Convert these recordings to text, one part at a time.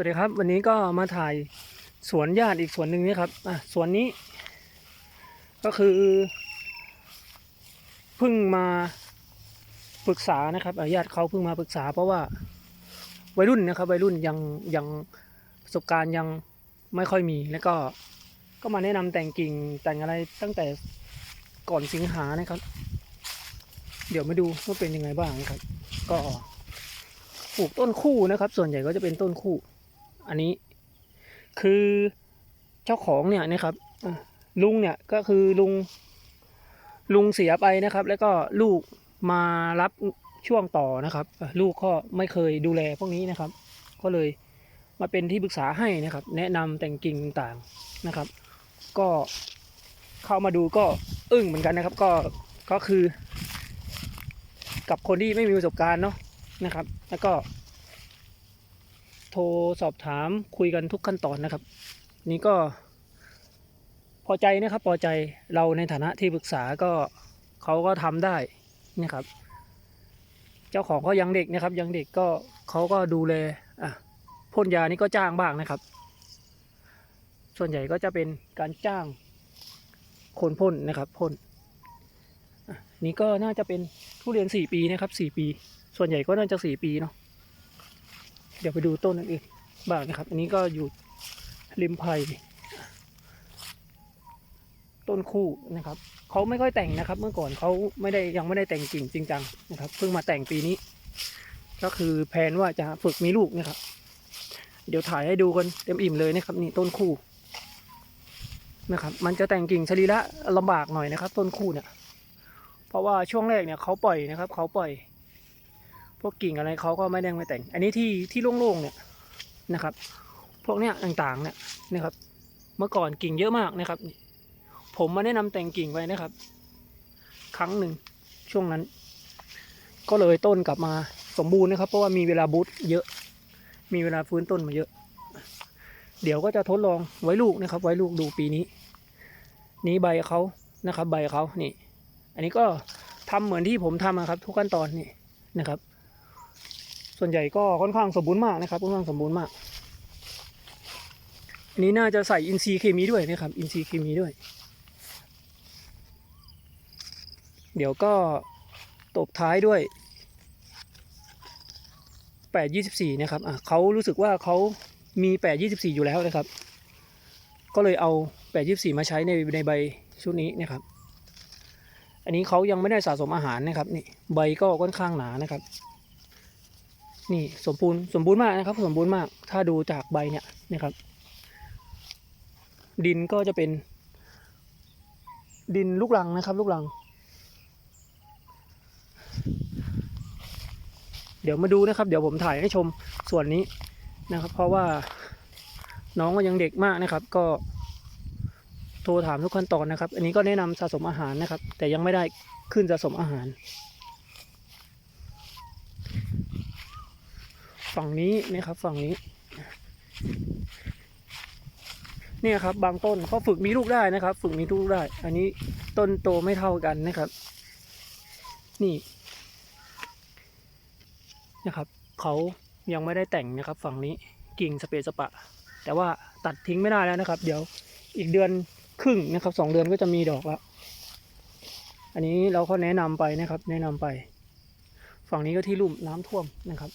วัสดีครับวันนี้ก็มาถ่ายสวนญาติอีกสวนหนึ่งนี่ครับอะสวนนี้ ก็คือเพิ่งมาปรึกษานะครับญาติเขาเพิ่งมาปรึกษา เพราะว่าวัยรุ่นนะครับ วัยรุ่นยังยังประสบการณ์ยังไม่ค่อยมี แล้วก็ก็มาแนะนำแต่งกิ่งแต่งอะไรตั้งแต่ก่อนสิงหานะครับ เดี๋ยวมาดูว่าเป็นยังไงบ้างครับ ก็ปลูกต้นคู่นะครับ ส่วนใหญ่ก็จะเป็นต้นคู่ อันนี้ คือเจ้าของเนี่ยนะครับลุงเนี่ยก็คือลุงลุงเสียไปนะครับ แล้วก็ลูกมารับช่วงต่อนะครับ ลูกก็ไม่เคยดูแลพวกนี้นะครับ ก็เลยมาเป็นที่ปรึกษาให้นะครับ แนะนำแต่งกิ่งต่างนะครับ ก็เข้ามาดูก็อึ้งเหมือนกันนะครับ ก็ก็คือ กับคนที่ไม่มีประสบการณ์เนาะนะครับ แล้วก็ โทรสอบถามคุยกันทุกขั้นตอนนะครับ นี่ก็ พอใจนะครับพอใจเราในฐานะที่ปรึกษาก็เขาก็ทำได้นะครับ เจ้าของก็ยังเด็กนะครับ ยังเด็กก็เขาก็ดูแลอะพ่นยานี่ก็จ้างบ้างนะครับ ส่วนใหญ่ก็จะเป็นการจ้างคนพ่นนะครับพ่นนี่ก็น่าจะเป็นทุเรียนสี่ปีนะครับสี่ปี ส่วนใหญ่ก็น่าจะสี่ปีเนาะ เดี๋ยวไปดูต้นอื่นบ้างนะครับ อันนี้ก็อยู่ริมไผ่ต้นคู่นะครับเขาไม่ค่อยแต่งนะครับ เมื่อก่อนเขาไม่ได้ยังไม่ได้แต่งกิ่งจริงจังนะครับเพิ่งมาแต่งปีนี้ ก็คือแผนว่าจะฝึกมีลูกนะครับ เดี๋ยวถ่ายให้ดูกันเต็มอิ่มเลยนะครับ นี่ต้นคู่นะครับ มันจะแต่งกิ่งชลีละลำบากหน่อยนะครับ ต้นคู่เนี่ยเพราะว่าช่วงแรกเนี่ยเขาปล่อยนะครับเขาปล่อย พวกกิ่งอะไรเขาก็ไม่ได้ไม่แต่ง อันนี้ที่ที่โล่งๆเนี่ยนะครับ พวกเนี้ยต่างๆเนี่ยนะครับ เมื่อก่อนกิ่งเยอะมากนะครับ ผมมาแนะนำแต่งกิ่งไว้นะครับ ครั้งหนึ่งช่วงนั้น ก็เลยต้นกลับมาสมบูรณ์นะครับ เพราะว่ามีเวลาบูตเยอะ มีเวลาฟื้นต้นมาเยอะ เดี๋ยวก็จะทดลองไว้ลูกนะครับ ไว้ลูกดูปีนี้ นี้ใบเขานะครับ ใบเขานี่ อันนี้ก็ทำเหมือนที่ผมทำอะครับ ทุกขั้นตอนนี่นะครับ ส่วนใหญ่ก็ค่อนข้างสมบูรณ์มากนะครับค่อนข้างสมบูรณ์มากอันนี้น่าจะใส่อินทรีย์เคมีด้วยนะครับ อินทรีย์เคมีด้วย เดี๋ยวก็ตบท้ายด้วยแปดยี่สิบสี่นะครับอะเขารู้สึกว่าเขามีแปดยี่สิบสี่อยู่แล้วนะครับ ก็เลยเอาแปดยี่สิบสี่มาใช้ในในใบชุดนี้นะครับ อันนี้เขายังไม่ได้สะสมอาหารนะครับนี่ใบก็ค่อนข้างหนานะครับ นี่สมบูรณ์สมบูรณ์มากนะครับ สมบูรณ์มาก ถ้าดูจากใบเนี่ยนะครับ ดินก็จะเป็น ดินลูกรังนะครับ ลูกรัง เดี๋ยวมาดูนะครับ เดี๋ยวผมถ่ายให้ชมส่วนนี้นะครับ เพราะว่าน้องก็ยังเด็กมากนะครับ ก็โทรถามทุกขั้นตอนนะครับ อันนี้ก็แนะนำสะสมอาหารนะครับ แต่ยังไม่ได้ขึ้นสะสมอาหาร ฝั่งนี้นะครับฝั่งนี้ เนี่ยครับ บางต้นเขาฝึกมีลูกได้นะครับ ฝึกมีลูกได้ อันนี้ต้นโตไม่เท่ากันนะครับ นี่นะครับเขายังไม่ได้แต่งนะครับ ฝั่งนี้กิ่งสเปซสปะ แต่ว่าตัดทิ้งไม่ได้แล้วนะครับ เดี๋ยวอีกเดือนครึ่งนะครับสองเดือนก็จะมีดอกแล้วอันนี้เราก็แนะนำไปนะครับ แนะนำไป ฝั่งนี้ก็ที่ลุ่มน้ำท่วมนะครับ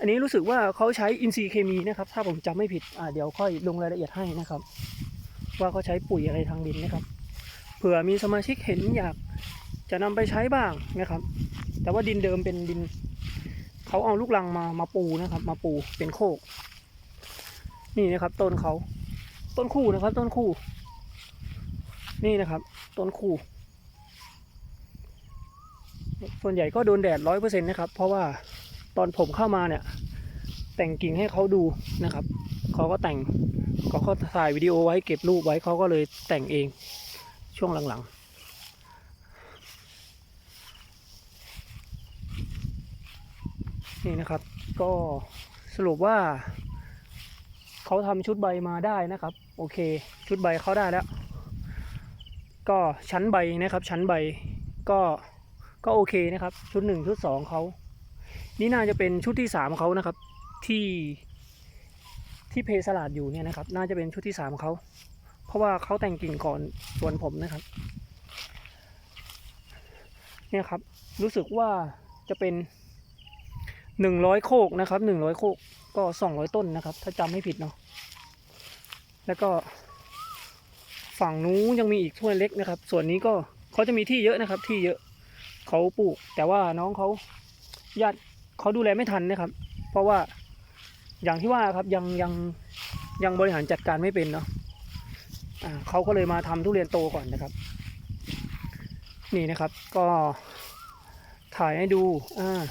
อันนี้รู้สึกว่าเขาใช้อินทรีย์เคมีนะครับ ถ้าผมจำไม่ผิดอ่าเดี๋ยวค่อยลงรายละเอียดให้นะครับ ว่าเขาใช้ปุ๋ยอะไรทางดินนะครับ เผื่อมีสมาชิกเห็นอยากจะนำไปใช้บ้างนะครับ แต่ว่าดินเดิมเป็นดินเขาเอาลูกรังมามาปูนะครับ มาปูเป็นโคก นี่นะครับต้นเขาต้นคู่นะครับ ต้นคู่ นี่นะครับต้นคู่ ส่วนใหญ่ก็โดนแดดร้อยเปอร์เซ็นต์นะครับ เพราะว่า ตอนผมเข้ามาเนี่ย แต่งกิ่งให้เขาดูนะครับเขาก็แต่งเขาก็ถ่ายวิดีโอไว้เก็บรูปไว้เขาก็เลยแต่งเองช่วงหลังๆนี่นะครับก็สรุปว่า เขาทำชุดใบมาได้นะครับ โอเค ชุดใบเขาได้แล้ว ก็ชั้นใบนะครับ ชั้นใบก็ก็โอเคนะครับ ชุดหนึ่งชุดสองเขา นี่น่าจะเป็นชุดที่สามเขานะครับ ที่ที่เพสลาดอยู่เนี่ยนะครับ น่าจะเป็นชุดที่สามเขาเพราะว่าเขาแต่งกิ่งก่อนส่วนผมนะครับ เนี่ยครับ รู้สึกว่าจะเป็นหนึ่งร้อยโคกนะครับหนึ่งร้อยโคกก็สองร้อยต้นนะครับ ถ้าจำไม่ผิดเนาะแล้วก็ฝั่งนู้นยังมีอีกถ้วยเล็กนะครับ ส่วนนี้ก็เขาจะมีที่เยอะนะครับ ที่เยอะเขาปลูก แต่ว่าน้องเขา ญาติเขาดูแลไม่ทันนะครับ เพราะว่าอย่างที่ว่าครับยังยังยังบริหารจัดการไม่เป็นเนาะเขาก็เลยมาทำทุเรียนโตก่อนนะครับ นี่นะครับก็ถ่ายให้ดูอ่า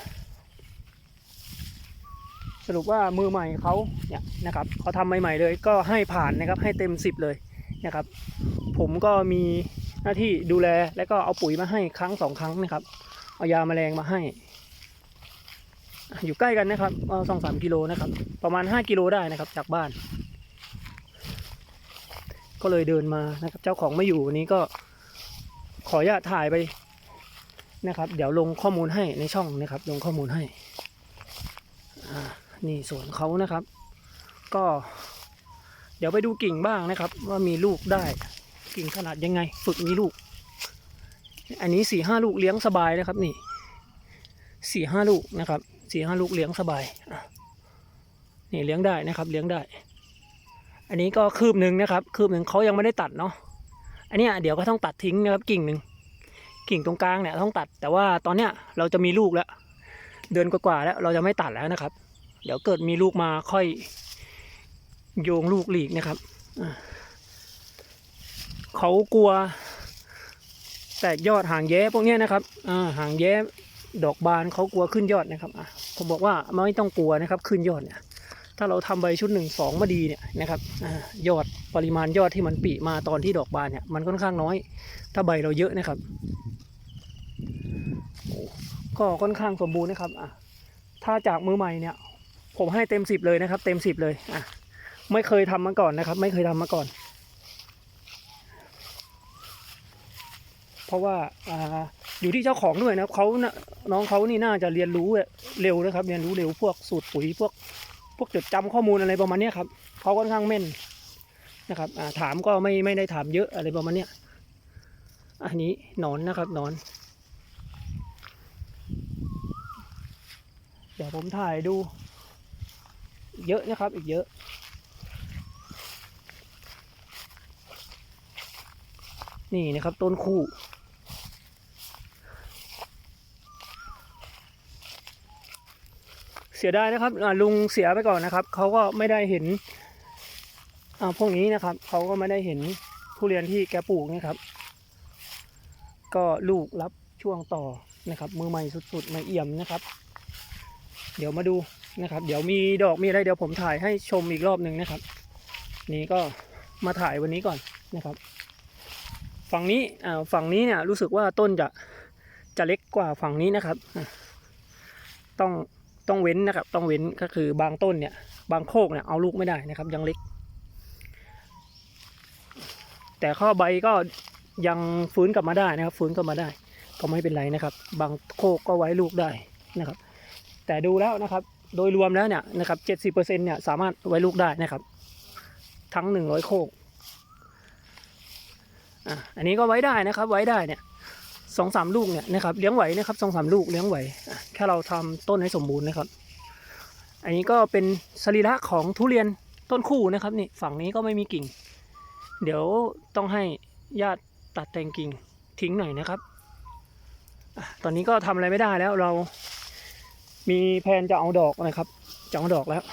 สรุปว่ามือใหม่เขาเนี่ยนะครับเขาทำใหม่ๆเลย ก็ให้ผ่านนะครับให้เต็มสิบเลยนะครับ ผมก็มีหน้าที่ดูแลแล้วก็เอาปุ๋ยมาให้ครั้งสองครั้งนะครับ เอายาแมลงมาให้ อยู่ใกล้กันนะครับสองสามกิโลนะครับ ประมาณห้ากิโลได้นะครับ จากบ้าน ก็เลยเดินมานะครับ เจ้าของไม่อยู่วันนี้ก็ขออนุญาตถ่ายไปนะครับ เดี๋ยวลงข้อมูลให้ในช่องนะครับ ลงข้อมูลให้นี่สวนเขานะครับ ก็ เดี๋ยวไปดูกิ่งบ้างนะครับ ว่ามีลูกได้ กิ่งขนาดยังไง ฝึกมีลูก อันนี้สี่ห้าลูกเลี้ยงสบายนะครับ นี่สี่ห้าลูกนะครับ สี่ห้าลูกเลี้ยงสบายนี่เลี้ยงได้นะครับ เลี้ยงได้ อันนี้ก็คืบหนึ่งนะครับ คืบหนึ่งเขายังไม่ได้ตัดเนาะอันนี้เดี๋ยวก็ต้องตัดทิ้งนะครับกิ่งหนึ่งกิ่งตรงกลางเนี่ยต้องตัด แต่ว่าตอนเนี้ยเราจะมีลูกแล้ว เดือนกว่าๆแล้วเราจะไม่ตัดแล้วนะครับ เดี๋ยวเกิดมีลูกมาค่อยโยงลูกหลีกนะครับเขากลัว แตกยอดหางแย้พวกนี้นะครับอ่าหางแย้ ดอกบานเขากลัวขึ้นยอดนะครับอะผมบอกว่าไม่ต้องกลัวนะครับขึ้นยอดเนี่ยถ้าเราทำใบชุดหนึ่งสองมาดีเนี่ยนะครับอยอดปริมาณยอดที่มันปีมาตอนที่ดอกบานเนี่ยมันค่อนข้างน้อย ถ้าใบเราเยอะนะครับก็ค่อนข้างสมบูรณ์นะครับอะถ้าจากมือใหม่เนี่ย ผมให้เต็มสิบเลยนะครับ เต็มสิบเลยอะไม่เคยทำมาก่อนนะครับ ไม่เคยทำมาก่อน เพราะว่าอ่า อยู่ที่เจ้าของด้วยนะครับเขาน้องเขานี่น่าจะเรียนรู้เร็วนะครับ เรียนรู้เร็วพวกสูตรปุ๋ยพวกพวกจดจำข้อมูลอะไรประมาณนี้ครับเขาค่อนข้างแม่นนะครับถามก็ไม่ไม่ได้ถามเยอะอะไรประมาณนี้อันนี้นอนนะครับนอน เดี๋ยวผมถ่ายดู เยอะนะครับอีกเยอะนี่นะครับต้นคู่ เสียดายนะครับลุงเสียไปก่อนนะครับเขาก็ไม่ได้เห็นอ่าพวกนี้นะครับเขาก็ไม่ได้เห็นทุเรียนที่แกปลูกนะครับ ก็ลูกรับช่วงต่อนะครับ มือใหม่สุดๆใหม่เอี่ยมนะครับ เดี๋ยวมาดูนะครับ เดี๋ยวมีดอกมีอะไรเดี๋ยวผมถ่ายให้ชมอีกรอบหนึ่งนะครับ นี่ก็มาถ่ายวันนี้ก่อนนะครับ ฝั่งนี้อ่าฝั่งนี้เนี่ยรู้สึกว่าต้นจะจะเล็กกว่าฝั่งนี้นะครับ ต้อง ต้องเว้นนะครับ ต้องเว้นก็คือบางต้นเนี่ย บางโคกเนี่ยเอาลูกไม่ได้นะครับ ยังเล็ก แต่ข้อใบก็ยังฟื้นกลับมาได้นะครับ ฟื้นกลับมาได้ ก็ไม่เป็นไรนะครับ บางโคกก็ไว้ลูกได้นะครับ แต่ดูแล้วนะครับ โดยรวมแล้วเนี่ยนะครับเจ็ดสิบเปอร์เซ็นเนี่ยสามารถไว้ลูกได้นะครับ ทั้งหนึ่งร้อยโคกอะอันนี้ก็ไว้ได้นะครับ ไว้ได้เนี่ย สองสามลูกเนี่ยนะครับเลี้ยงไหวนะครับสองสามลูกเลี้ยงไหวแค่เราทำต้นให้สมบูรณ์นะครับ อันนี้ก็เป็นสรีระของทุเรียนต้นคู่นะครับนี่ฝั่งนี้ก็ไม่มีกิ่ง เดี๋ยวต้องให้ญาติตัดแต่งกิ่งทิ้งหน่อยนะครับตอนนี้ก็ทำอะไรไม่ได้แล้วเรามีแผนจะเอาดอกนะครับจะเอาดอกแล้ว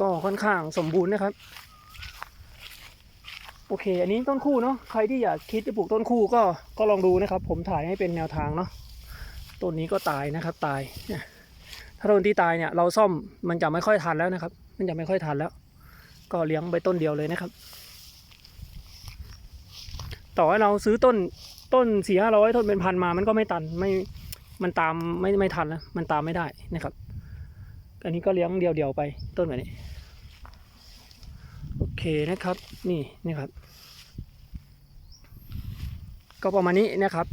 ก็ค่อนข้างสมบูรณ์นะครับ โอเค อันนี้ต้นคู่เนาะใครที่อยากคิดจะปลูกต้นคู่ก็ก็ลองดูนะครับ ผมถ่ายให้เป็นแนวทางเนาะต้นนี้ก็ตายนะครับตายถ้าต้นที่ตายเนี่ยเราซ่อมมันจะไม่ค่อยทันแล้วนะครับ มันจะไม่ค่อยทันแล้ว ก็เลี้ยงไปต้นเดียวเลยนะครับ ต่อให้เราซื้อต้นต้นสี่ห้าร้อยต้นเป็นพันมามันก็ไม่ตันไม่มันตามไม่ไม่ทันแล้วมันตามไม่ได้นะครับ อันนี้ก็เลี้ยงเดียวๆไปต้นแบบนี้ เคนะครับ นี่นี่ครับ ก็ประมาณนี้นะครับ